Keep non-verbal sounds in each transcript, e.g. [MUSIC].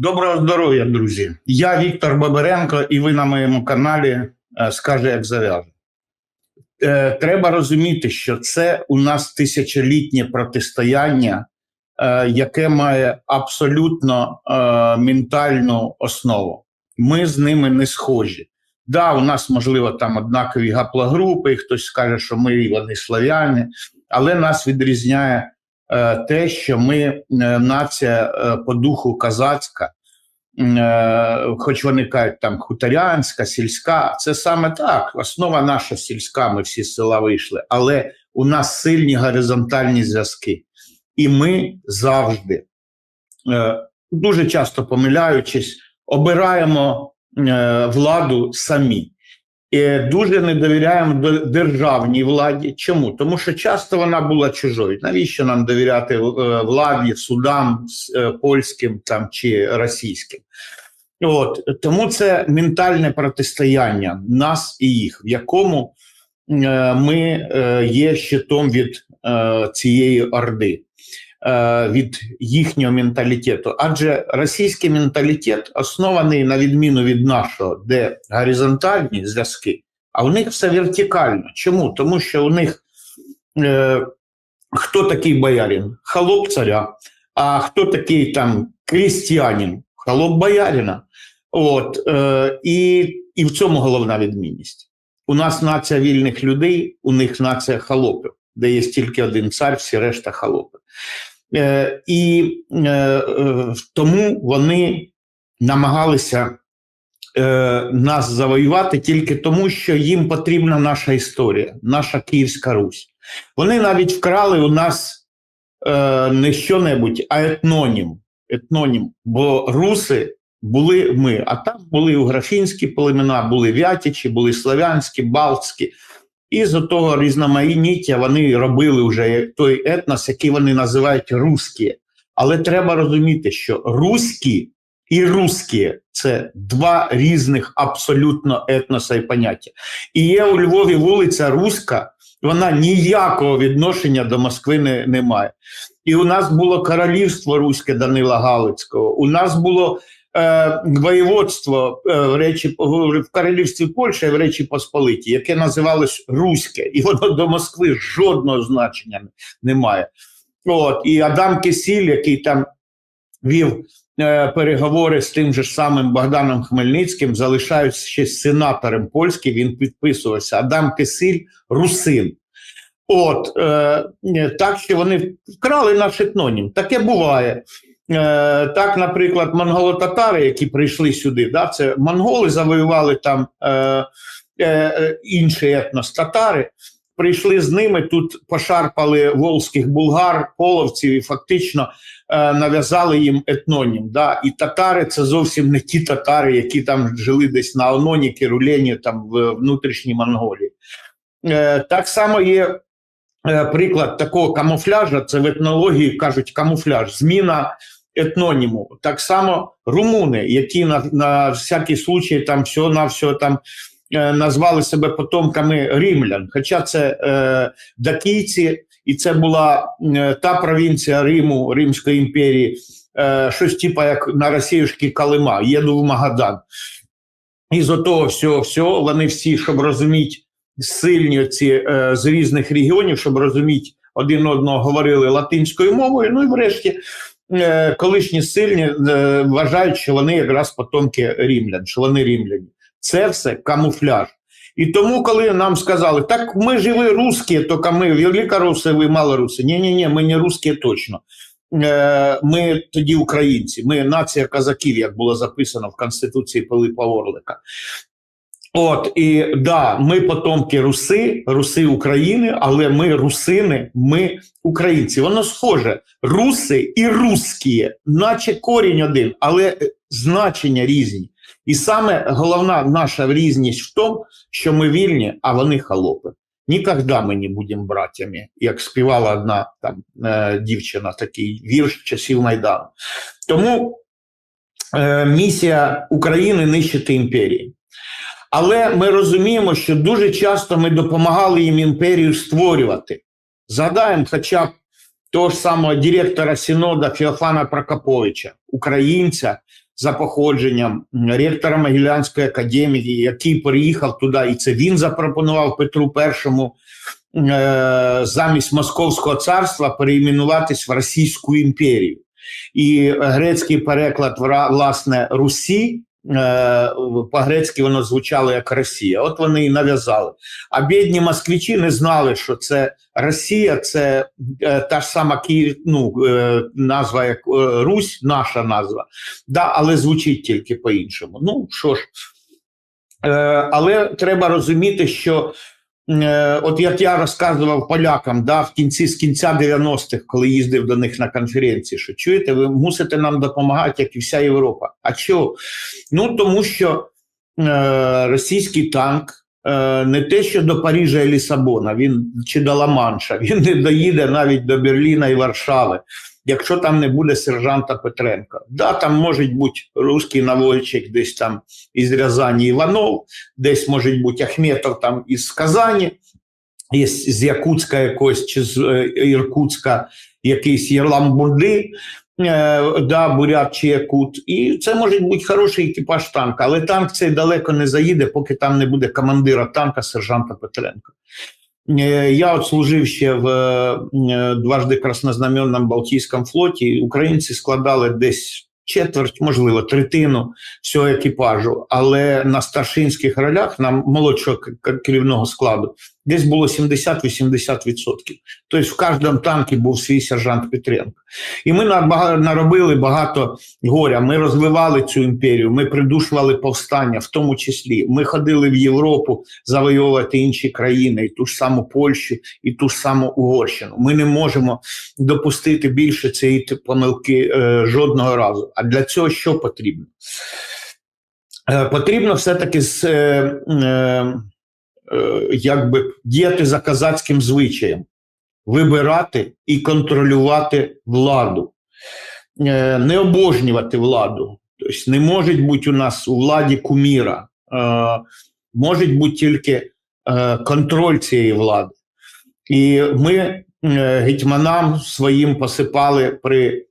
Доброго здоров'я, друзі. Я Віктор Бабаренко, і ви на моєму каналі е, скаже, як зав'яже. Е, Треба розуміти, що це у нас тисячолітнє протистояння, е, яке має абсолютно ментальну основу. Ми з ними не схожі. Да, у нас, можливо, там однакові гаплогрупи, і хтось скаже, що ми вони славяни, але нас відрізняє те, що ми е, нація е, по духу казацька, е, хоч вони кажуть там хуторянська, сільська, це саме так. Основа наша сільська, ми всі з села вийшли, але у нас сильні горизонтальні зв'язки. І ми завжди, е, дуже часто помиляючись, обираємо е, владу самі. Дуже не довіряємо державній владі. Чому? Тому що часто вона була чужою. Навіщо нам довіряти е, владі, судам е, польським там чи російським? От тому це ментальне протистояння нас і їх, в якому е, ми є щитом від цієї орди, від їхнього менталітету. Адже російський менталітет оснований на відміну від нашого, де горизонтальні зв'язки, а у них все вертикально. Чому? Тому що у них е, хто такий боярин? Холоп царя. А хто такий там крістіанин? Холоп боярина. От, е, і, і в цьому головна відмінність. У нас нація вільних людей, у них нація холопів, де є тільки один цар, всі решта холопи. Е, і е, е, тому вони намагалися нас завоювати тільки тому, що їм потрібна наша історія, наша Київська Русь. Вони навіть вкрали у нас не що-небудь, а етнонім. етнонім. Бо руси були ми, а там були уграфінські племена, були вятичі, були славянські, балтські. І з того різноманіття вони робили вже той етнос, який вони називають русські. Але треба розуміти, що руські і русські це два різних абсолютно етноса і поняття. І є у Львові вулиця Руська, вона ніякого відношення до Москви не, не має. І у нас було королівство Руське Данила Галицького, у нас було е, воєводство е, в, Речі, в королівстві Польщі і в Речі Посполиті, яке називалось Руське, і воно до Москви жодного значення не має. От, і Адам Кисіль, який там вів е, переговори з тим же самим Богданом Хмельницьким, залишаючись ще сенатором польським, він підписувався Адам Кисиль русин. От е, так що вони вкрали наш етнонім. Таке буває. Е, так, наприклад, монголо-татари, які прийшли сюди, да, це монголи завоювали там е, е, е, інший етнос татари. Прийшли з ними тут, пошарпали волзьких булгар, половців і фактично е, нав'язали їм етнонім. Да? І татари це зовсім не ті татари, які там жили десь на Ононіки, Рулені, там в внутрішній Монголії. Е, так само є е, приклад такого камуфляжа, це в етнології кажуть камуфляж, зміна етноніму. Так само румуни, які на, на всякий случай там всього на всього там е, назвали себе потомками римлян. Хоча це е, дакійці, і це була е, та провінція Риму, Римської імперії, е, щось типу як на Росіюшки Калима, їду в Магадан. І з того всього, всього вони всі, щоб розуміти, сильні ці е, з різних регіонів, щоб розуміти один одного, говорили латинською мовою. Ну і врешті колишні сильні е, вважають, що вони якраз потомки римлян, що вони римляні. Це все камуфляж. І тому, коли нам сказали, так ми ж і ви русські, тільки ми велика руси, ви мало руси. Ні, ні, ні, ми не русські точно. Е, Ми тоді українці, ми нація казаків, як було записано в Конституції Пилипа Орлика. От і да, ми потомки руси, руси України, але ми русини, ми українці. Воно схоже, руси і русські, наче корінь один, але е, значення різні. І саме головна наша різність в тому, що ми вільні, а вони холопи. Ніколи ми не будемо братями, як співала одна там е, дівчина, такий вірш часів Майдану. Тому е, місія України нищити імперії. Але ми розуміємо, що дуже часто ми допомагали їм імперію створювати. Згадаємо хоча б того ж самого директора Синода Феофана Прокоповича, українця за походженням, ректора Могилянської академії, який приїхав туди, і це він запропонував Петру І е, замість Московського царства переіменуватись в Російську імперію. І грецький переклад власне Русі. Е, По-грецьки воно звучало як Росія. От вони і нав'язали. А бідні москвичі не знали, що це Росія, це е, та ж сама Київ, ну, е, назва як Русь, наша назва, да, але звучить тільки по-іншому. Ну що ж, але треба розуміти, що от як я розказував полякам, да, в кінці з кінця 90-х, коли їздив до них на конференції, що чуєте, ви мусите нам допомагати, як і вся Європа. А чого? Ну тому що е, російський танк. е, Не те, що до Парижа і Лісабона, він чи до Ла-Манша, [LAUGHS] він не доїде навіть до Берліна і Варшави, якщо там не буде сержанта Петренка. Да, там може бути русський наводчик, десь там із Рязані Іванов, десь може бути Ахметов там із Казані, з Якутська якось чи з е, Іркутська якийсь Єрламбурди, е, да, бурят чи якут. І це може бути хороший екіпаж танка, але танк цей далеко не заїде, поки там не буде командира танка сержанта Петренка. Е, Я от служив ще в е, дважди краснознаменному Балтійському флоті. Українці складали десь четверть, можливо, третину всього екіпажу, але на старшинських ролях, на молодшого керівного складу, десь було 70-80%. Тобто в кожному танку був свій сержант Петренко. І ми наробили багато горя. Ми розвивали цю імперію, ми придушували повстання, в тому числі. Ми ходили в Європу завойовувати інші країни, і ту ж саму Польщу, і ту ж саму Угорщину. Ми не можемо допустити більше цієї помилки е, жодного разу. А для цього що потрібно? Е, потрібно все-таки з, е, е, якби діяти за казацьким звичаєм, вибирати і контролювати владу, е, не обожнювати владу. Тобто не може бути у нас у владі куміра, е, може бути тільки е, контроль цієї влади. І ми е, гетьманам своїм посипали при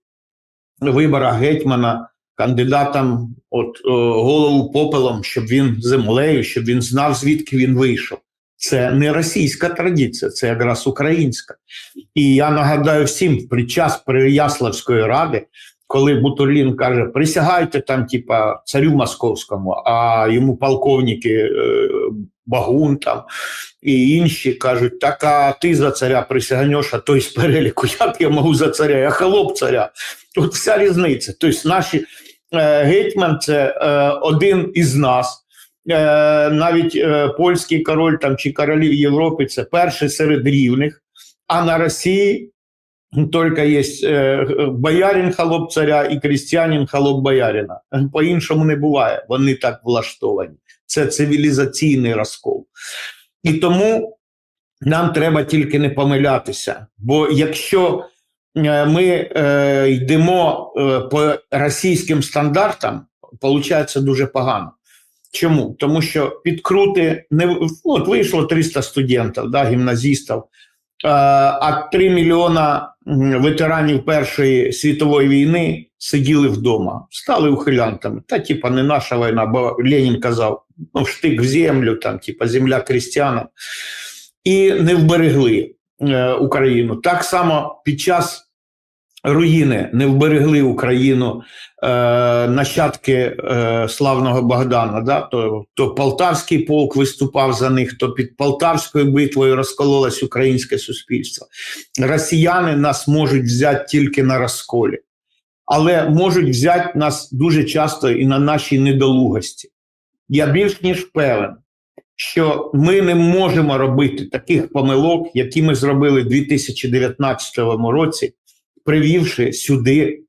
виборах гетьмана кандидатам от е, голову попелом, щоб він землею, щоб він знав, звідки він вийшов. Це не російська традиція, це якраз українська. І я нагадаю всім під час Переяславської ради, коли Бутурлін каже: присягайте там, типа, царю московському, а йому полковники е, Багун там і інші кажуть: так а ти за царя присягнеш, а той з переліку, як я можу за царя, я холоп царя. Тут вся різниця. Тобто, наші гетьман це е, один із нас. Е, навіть е, польський король там чи королів Європи це перший серед рівних, а на Росії тільки є е, боярин холоп царя і крістянин холоп боярина. По-іншому не буває. Вони так влаштовані. Це цивілізаційний розкол. І тому нам треба тільки не помилятися. Бо якщо е, ми е, йдемо е, по російським стандартам, виходить дуже погано. Чому? Тому що підкрути не в- от вийшло 300 студентів, да, гімназістів, е, а 3 мільйона ветеранів Першої світової війни сиділи вдома, стали ухилянтами. Та, типа, не наша війна, бо Ленін казав, ну, штик в землю, там, типа, земля крістянам, і не вберегли е, Україну. Так само під час руїни не вберегли Україну е, нащадки е, славного Богдана. Да? То, то Полтавський полк виступав за них, то під Полтавською битвою розкололось українське суспільство. Росіяни нас можуть взяти тільки на розколі, але можуть взяти нас дуже часто і на нашій недолугості. Я більш ніж певен, що ми не можемо робити таких помилок, які ми зробили в 2019 році, привівши сюди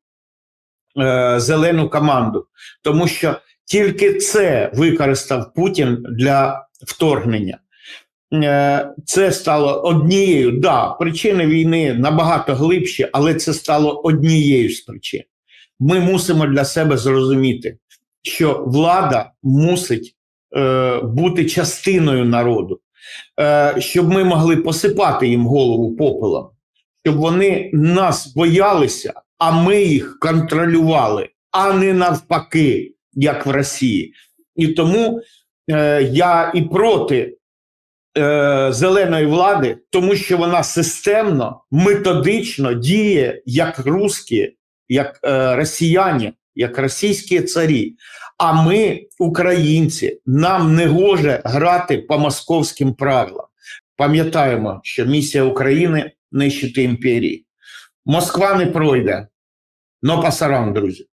е, зелену команду, тому що тільки це використав Путін для вторгнення. Е, Це стало однією, да, причини війни набагато глибші, але це стало однією з причин. Ми мусимо для себе зрозуміти, що влада мусить е, бути частиною народу, е, щоб ми могли посипати їм голову попелом, щоб вони нас боялися, а ми їх контролювали. а не навпаки, як в Росії. І тому е, я і проти е, зеленої влади, тому що вона системно, методично діє як русські, як е, росіяни, як російські царі. А ми, українці, нам не гоже грати по московським правилам. Пам'ятаємо, що місія України нищити імперії. Москва не пройде. Но пасаран, друзі.